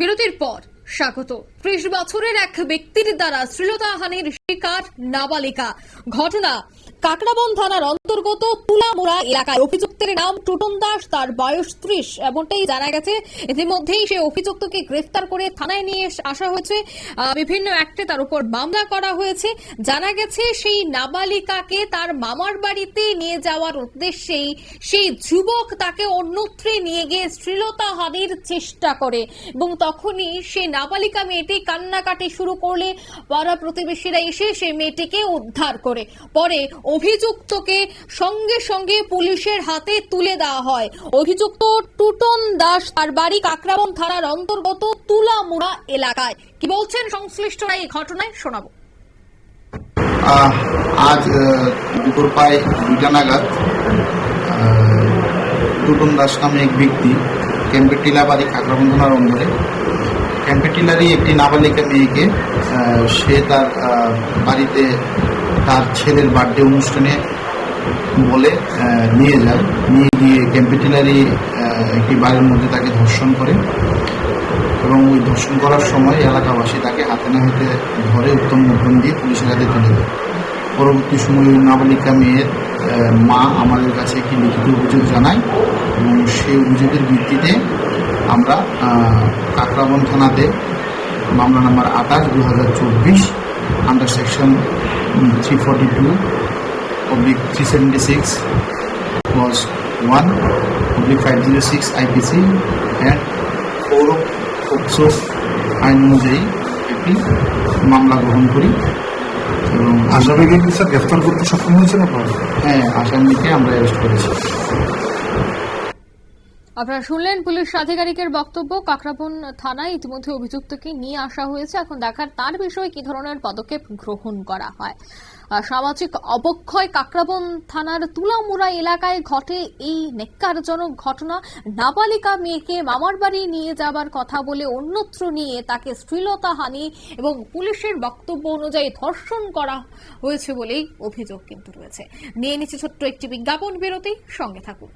বিরতির পর স্বাগত। ত্রিশ বছরের এক ব্যক্তির দ্বারা শ্লীলতাহানির শিকার নাবালিকা। ঘটনা কাকড়াবন থানার অন্তর্গত তুলামুড়া এলাকায়। অভিযুক্তের নাম টুটন দাস, তার বয়স ত্রিশ, এমনটাই জানা গেছে। ইতিমধ্যেই সে অভিযুক্তকে গ্রেফতার করে থানায় নিয়ে আসা হয়েছে। বিভিন্ন অ্যাক্টে তার উপর মামলা করা হয়েছে। জানা গেছে সেই নাবালিকাকে তার মামার বাড়িতে নিয়ে যাওয়ার উদ্দেশ্যেই সেই যুবক তাকে অন্যত্রে নিয়ে গিয়ে শ্লীলতাহানির চেষ্টা করে। এবং তখনই সেই নাবালিকা মেয়েটি কান্নাকাটি শুরু করলে পাড়া প্রতিবেশীরা এসে সেই মেয়েটিকে উদ্ধার করে। পরে অভিযুক্তকে সঙ্গে সঙ্গে পুলিশের হাতে তুলে দেওয়া হয়। অভিযুক্ত টুটন দাস তার বাড়ি কাকরাবন থানার অন্তর্গত তুলামুড়া এলাকায়। কি বলছেন সংশ্লিষ্টরা এই ঘটনায় শোনাবো। আজ দুপুর প্রায় দুইটা নাগাদ টুটন দাস নামে এক ব্যক্তি, ক্যাম্পের টিলাবাড়ি কাকরাবন্ধনার অন্দরে ক্যাম্পের টিলারই একটি নাবালিকা মেয়েকে সে তার বাড়িতে তার ছেলের বার্থডে অনুষ্ঠানে বলে নিয়ে যায়। নিয়ে গিয়ে ক্যাম্পেটিলারি একটি বাড়ির মধ্যে তাকে ধর্ষণ করে এবং ওই ধর্ষণ করার সময় এলাকাবাসী তাকে হাতে না হাতে ধরে উত্তম মুদ্রণ দিয়ে পুলিশের হাতে তুলে দেয়। পরবর্তী সময়ে ওই নাবালিকা মেয়ের মা আমাদের কাছে একটি লিখিত অভিযোগ জানায় এবং সেই অভিযোগের ভিত্তিতে আমরা কাকরাবন থানাতে মামলা নাম্বার আঠাশ দু হাজার চব্বিশ under section three forty two oblique three seventy six clause one oblique five zero six IPC and পৌর পোক্সো আইন অনুযায়ী একটি মামলা গ্রহণ করি। এবং আসামিকে স্যার গ্রেফতার করতে সক্ষম হয়েছেন আপনারা? হ্যাঁ আসামিকে আমরা অ্যারেস্ট করেছি। আপনারা শুনলেন পুলিশ আধিকারিকের বক্তব্য। কাকরাবন থানায় ইতিমধ্যে অভিযুক্তকে নিয়ে আসা হয়েছে। এখন দেখার তার বিষয়ে, কি ধরনের পদক্ষেপ গ্রহণ করা হয়। সামাজিক অবক্ষয় কাকরাবন থানার তুলামুড়া এলাকায় ঘটে এই নেককারজনক ঘটনা। নাবালিকা মেয়েকে মামার বাড়ি নিয়ে যাবার কথা বলে অন্যত্র নিয়ে তাকে শ্লীলতাহানি এবং পুলিশের বক্তব্য অনুযায়ী ধর্ষণ করা হয়েছে বলেই অভিযোগ কিন্তু রয়েছে। নিয়ে নিচ্ছে ছোট্ট একটি বিজ্ঞাপন, বিরতি, সঙ্গে থাকুন।